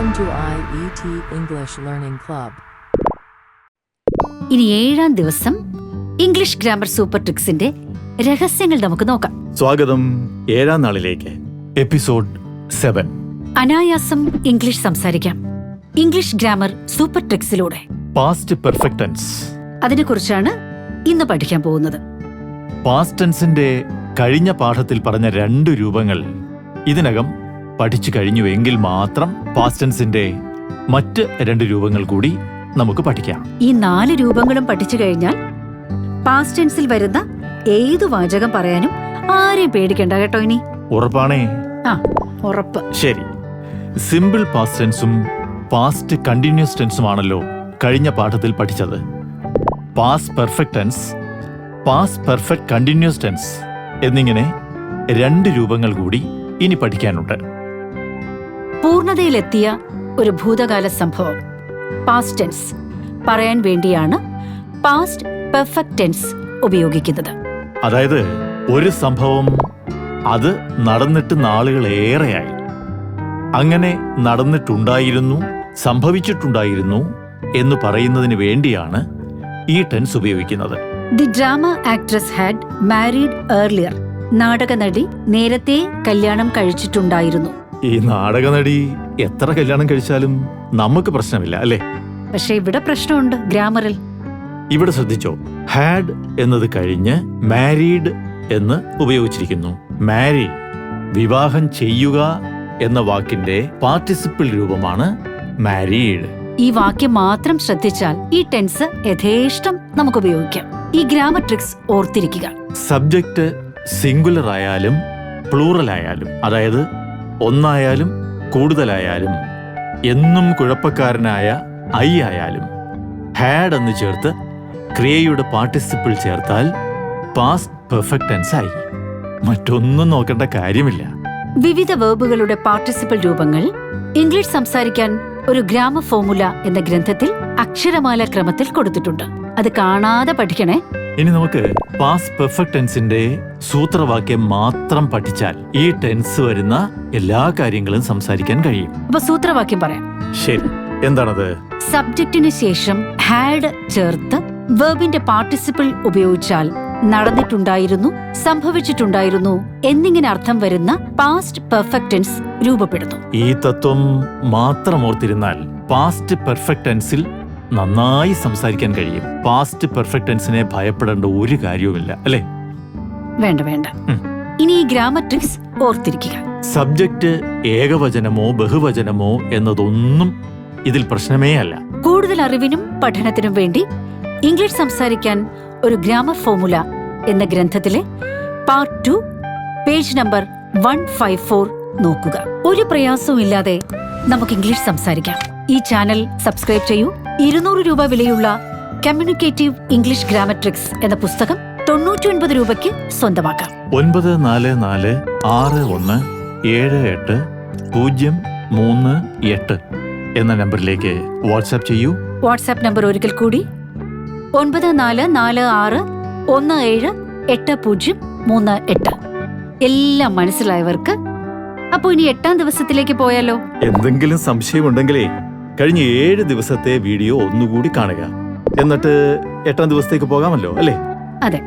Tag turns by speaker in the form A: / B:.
A: Welcome to IET English Learning Club.
B: ഇനി ഏഴാം ദിവസം ഇംഗ്ലീഷ് ഗ്രാമർ സൂപ്പർ ട്രിക്സിന്റെ രഹസ്യങ്ങൾ നമുക്ക് നോക്കാം.
C: സ്വാഗതം ഏഴാം നാളിലേക്ക് എപ്പിസോഡ് സെവൻ
B: അനായാസം ഇംഗ്ലീഷ് സംസാരിക്കാം. ഇംഗ്ലീഷ് ഗ്രാമർ സൂപ്പർ ട്രിക്സിലൂടെ
C: പാസ്റ്റ് പെർഫെക്റ്റ് ടെൻസ്
B: അതിനെക്കുറിച്ചാണ് ഇന്ന് പഠിക്കാൻ പോകുന്നത്.
C: പാസ്റ്റ് ടെൻസിന്റെ കഴിഞ്ഞ പാഠത്തിൽ പറഞ്ഞ രണ്ട് രൂപങ്ങൾ ഇതിനകം പഠിച്ചു കഴിഞ്ഞുവെങ്കിൽ മാത്രം പാസ്റ്റൻസിന്റെ മറ്റ് രണ്ട് രൂപങ്ങൾ കൂടി നമുക്ക് പഠിക്കാം.
B: ഈ നാല് രൂപങ്ങളും പഠിച്ചു കഴിഞ്ഞാൽ പാസ്റ്റൻസിൽ വരുന്ന ഏതു വാചകം പറയാനും ആരെയും പേടിക്കണ്ട കേട്ടോ ഇനി.
C: ഉറപ്പാണേ?
B: ആ ഉറപ്പ്.
C: ശരി. സിമ്പിൾ പാസ്റ്റ് ടെൻസും പാസ്റ്റ് കണ്ടിന്യൂസ് ടെൻസും ആണല്ലോ കഴിഞ്ഞ പാഠത്തിൽ പഠിച്ചത്. Past perfect tense past perfect continuous tense എന്നിങ്ങനെ രണ്ട് രൂപങ്ങൾ കൂടി ഇനി പഠിക്കാനുണ്ട്.
B: പൂർണതയിലെത്തിയ ഒരു ഭൂതകാല സംഭവം. പാസ്റ്റ് ടെൻസ് പറയാൻ വേണ്ടിയാണ് പാസ്റ്റ് പെർഫെക്റ്റ് ടെൻസ് ഉപയോഗിക്കുന്നത്.
C: അതായത് ഒരു സംഭവം അത് നടന്നിട്ട് നാളുകളേറെയായി അങ്ങനെ നടന്നിട്ടുണ്ടായിരുന്നു സംഭവിച്ചിട്ടുണ്ടായിരുന്നു എന്ന് പറയുന്നതിന് വേണ്ടിയാണ് ഈ ടെൻസ് ഉപയോഗിക്കുന്നത്.
B: The drama actress had married earlier നാടക നടി നേരത്തെ കല്യാണം കഴിച്ചിട്ടുണ്ടായിരുന്നു.
C: ഈ നാടക നടി എത്ര കല്യാണം കഴിച്ചാലും നമുക്ക് പ്രശ്നമില്ല അല്ലേ?
B: പക്ഷെ ഇവിടെ പ്രശ്നമുണ്ട് ഗ്രാമറിൽ.
C: ഇവിടെ ശ്രദ്ധിച്ചോ ഹാഡ് എന്നത് കഴിഞ്ഞ് മാരീഡ് എന്ന് ഉപയോഗിച്ചിരിക്കുന്നു. മാരി വിവാഹം ചെയ്യുക എന്ന വാക്കിന്റെ പാർട്ടിസിപ്പിൾ രൂപമാണ് മാരീഡ്.
B: ഈ വാക്യം മാത്രം ശ്രദ്ധിച്ചാൽ ഈ ടെൻസ് യഥേഷ്ടം നമുക്ക് ഉപയോഗിക്കാം ഈ ഗ്രാമർ ട്രിക്സ് ഓർത്തിരിക്കുക.
C: സബ്ജക്റ്റ് സിംഗുലർ ആയാലും പ്ലൂറൽ ആയാലും അതായത് ഒന്നായാലും കൂടുതലായാലും എന്നും കുഴപ്പക്കാരനായ ഐ ആയാലും ഹാഡ് എന്ന് ചേർത്ത് ക്രിയയുടെ പാർട്ടിസിപ്പിൾ ചേർത്താൽ പാസ്റ്റ് പെർഫെക്റ്റ് ആയി. മറ്റൊന്നും നോക്കേണ്ട കാര്യമില്ല.
B: വിവിധ വേർബുകളുടെ പാർട്ടിസിപ്പിൾ രൂപങ്ങൾ ഇംഗ്ലീഷ് സംസാരിക്കാൻ ഒരു ഗ്രാമ ഫോമുല എന്ന ഗ്രന്ഥത്തിൽ അക്ഷരമാല ക്രമത്തിൽ കൊടുത്തിട്ടുണ്ട്. അത് കാണാതെ പഠിക്കണേ.
C: ഇനി നമുക്ക് പാസ് പെർഫെക്റ്റ് ടെൻസിന്റെ സൂത്രവാക്യം മാത്രം പഠിച്ചാൽ ഈ ടെൻസ് വരുന്ന എല്ലാ കാര്യങ്ങളും സംസാരിക്കാൻ കഴിയും.
B: അപ്പൊ സൂത്രവാക്യം പറയാം.
C: ശരി. എന്താണത്?
B: സബ്ജക്റ്റിന് ശേഷം ഹാഡ് ചേർത്ത് വെർബിന്റെ പാർട്ടിസിപ്പിൾ ഉപയോഗിച്ചാൽ നടന്നിട്ടുണ്ടായിരുന്നു സംഭവിച്ചിട്ടുണ്ടായിരുന്നു എന്നിങ്ങനെ അർത്ഥം വരുന്ന പാസ്റ്റ് പെർഫെക്റ്റ് ടെൻസ് രൂപപ്പെടുന്നു.
C: ഈ തത്വം മാത്രം ഓർത്തിരുന്നാൽ പാസ്റ്റ് പെർഫെക്റ്റ് ടെൻസിൽ നന്നായി സംസാരിക്കാൻ കഴിയും. പാസ്റ്റ് പെർഫെക്റ്റ് ടെൻസിനെ ഭയപ്പെടേണ്ട ഒരു കാര്യവുമില്ല അല്ലേ?
B: വേണ്ട വേണ്ട. ഇനി ഈ ഗ്രാമർ ട്രിക്സ് ഓർത്തിരിക്കുക.
C: സബ്ജക്റ്റ് ഏകവചനമോ ബഹുവചനമോ എന്നതൊന്നും ഇതിൽ പ്രശ്നമേ അല്ല.
B: കൂടുതൽ അറിവിനും പഠനത്തിനും വേണ്ടി ഇംഗ്ലീഷ് സംസാരിക്കാൻ ഒരു ഗ്രാമർ ഫോർമുല എന്ന ഗ്രന്ഥത്തിലെ part two page number one five four നോക്കുക. ഒരു പ്രയാസവും ഇല്ലാതെ നമുക്ക് ഇംഗ്ലീഷ് സംസാരിക്കാം. ഈ ചാനൽ സബ്സ്ക്രൈബ് ചെയ്യൂ. ഇരുന്നൂറ് രൂപ വിലയുള്ള കമ്മ്യൂണിക്കേറ്റീവ് ഇംഗ്ലീഷ് ഗ്രാമട്രിക്സ് എന്ന പുസ്തകം തൊണ്ണൂറ്റി ഒൻപത് രൂപയ്ക്ക് സ്വന്തമാക്കാം.
C: ഒൻപത് നാല് നാല് ആറ് ഒന്ന് ഏഴ് എട്ട് പൂജ്യം മൂന്ന് എട്ട് എന്ന നമ്പറിലേക്ക് വാട്സാപ്പ് ചെയ്യൂ.
B: വാട്സാപ്പ് നമ്പർ ഒരിക്കൽ കൂടി. ഒൻപത് നാല് നാല് ആറ് ഒന്ന് ഏഴ് എട്ട് പൂജ്യം മൂന്ന് എട്ട്. എല്ലാം മനസ്സിലായവർക്ക്. അപ്പോ ഇനി എട്ടാം ദിവസത്തിലേക്ക് പോയാലോ?
C: എന്തെങ്കിലും സംശയമുണ്ടെങ്കിലേ കഴിഞ്ഞ ഏഴ് ദിവസത്തെ വീഡിയോ ഒന്നുകൂടി കാണുക. എന്നിട്ട് എട്ടാം ദിവസത്തേക്ക് പോകാമല്ലോ അല്ലേ?
B: അതെ.